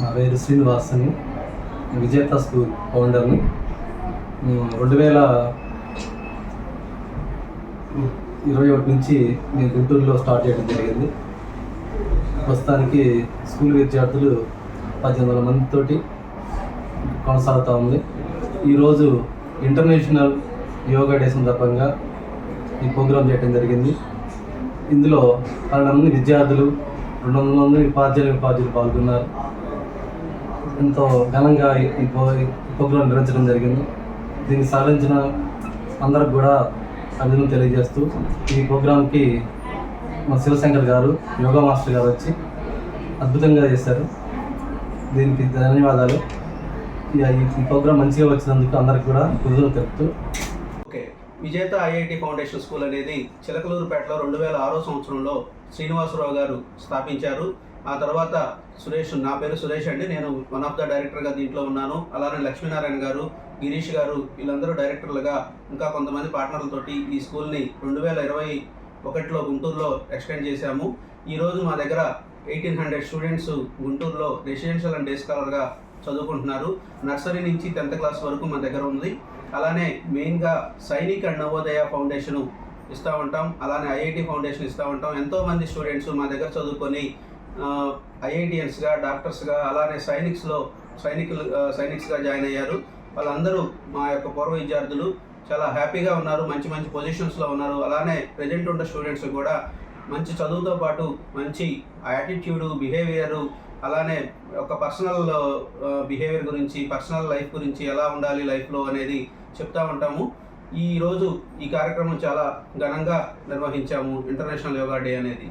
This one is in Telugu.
నా పేరు శ్రీనివాసని విజేత స్కూల్ ఫౌండర్ని. రెండు వేల ఇరవై ఒకటి నుంచి నేను గుంటూరులో స్టార్ట్ చేయడం జరిగింది. ప్రస్తుతానికి స్కూల్ విద్యార్థులు పద్దెనిమిది వందల మందితోటి కొనసాగుతూ ఉంది. ఈరోజు ఇంటర్నేషనల్ యోగా డే సందర్భంగా ఈ ప్రోగ్రాం చేయడం జరిగింది. ఇందులో పన్నెండు మంది విద్యార్థులు రెండు వందల మంది ఉపాధ్యాయులు ఉపాధ్యాయులు పాల్గొన్నారు. ఎంతో ఘనంగా ఈ- ప్రోగ్రాం నిర్వహించడం జరిగింది. దీన్ని సాధించిన అందరికి కూడా అభినందన తెలియజేస్తూ ఈ ప్రోగ్రాంకి మా శివశంకర్ గారు యోగా మాస్టర్ గారు వచ్చి అద్భుతంగా చేశారు. దీనికి ధన్యవాదాలు. ఇక ఈ ప్రోగ్రాం మంచిగా వచ్చినందుకు అందరికి కూడా కృతజ్ఞతలు తెలుపుతూ విజేత ఐఐటి ఫౌండేషన్ స్కూల్ అనేది చిలకలూరుపేటలో రెండు వేల ఆరో సంవత్సరంలో శ్రీనివాసరావు గారు స్థాపించారు. ఆ తర్వాత సురేష్ నా పేరు సురేష్ అండి. నేను వన్ ఆఫ్ ద డైరెక్టర్గా దీంట్లో ఉన్నాను. అలానే లక్ష్మీనారాయణ గారు గిరీష్ గారు వీళ్ళందరూ డైరెక్టర్లుగా ఇంకా కొంతమంది పార్ట్నర్లతోటి ఈ స్కూల్ని రెండు వేల ఇరవై ఒకటిలో గుంటూరులో ఎక్స్టెండ్ చేశాము. ఈరోజు మా దగ్గర ఎయిటీన్ హండ్రెడ్ స్టూడెంట్స్ గుంటూరులో రెసిడెన్షియల్ అండ్ డే స్కాలర్గా చదువుకుంటున్నారు. నర్సరీ నుంచి టెన్త్ క్లాస్ వరకు మా దగ్గర ఉంది. అలానే మెయిన్గా సైనిక్ అండ్ నవోదయ ఫౌండేషన్ ఇస్తూ ఉంటాం. అలానే ఐఐటి ఫౌండేషన్ ఇస్తూ ఉంటాం. ఎంతోమంది స్టూడెంట్స్ మా దగ్గర చదువుకొని ఐఐటిఎన్స్గా డాక్టర్స్గా అలానే సైనిక్స్లో సైనికులు సైనిక్స్గా జాయిన్ అయ్యారు. వాళ్ళందరూ మా యొక్క పూర్వ విద్యార్థులు చాలా హ్యాపీగా ఉన్నారు. మంచి మంచి పొజిషన్స్లో ఉన్నారు. అలానే ప్రజెంట్ ఉన్న స్టూడెంట్స్ కూడా మంచి చదువుతో పాటు మంచి యాటిట్యూడు బిహేవియరు అలానే ఒక పర్సనల్ బిహేవియర్ గురించి పర్సనల్ లైఫ్ గురించి ఎలా ఉండాలి లైఫ్లో అనేది చెప్తా ఉంటాము. ఈరోజు ఈ కార్యక్రమం చాలా ఘనంగా నిర్వహించాము. ఇంటర్నేషనల్ యోగా డే అనేది.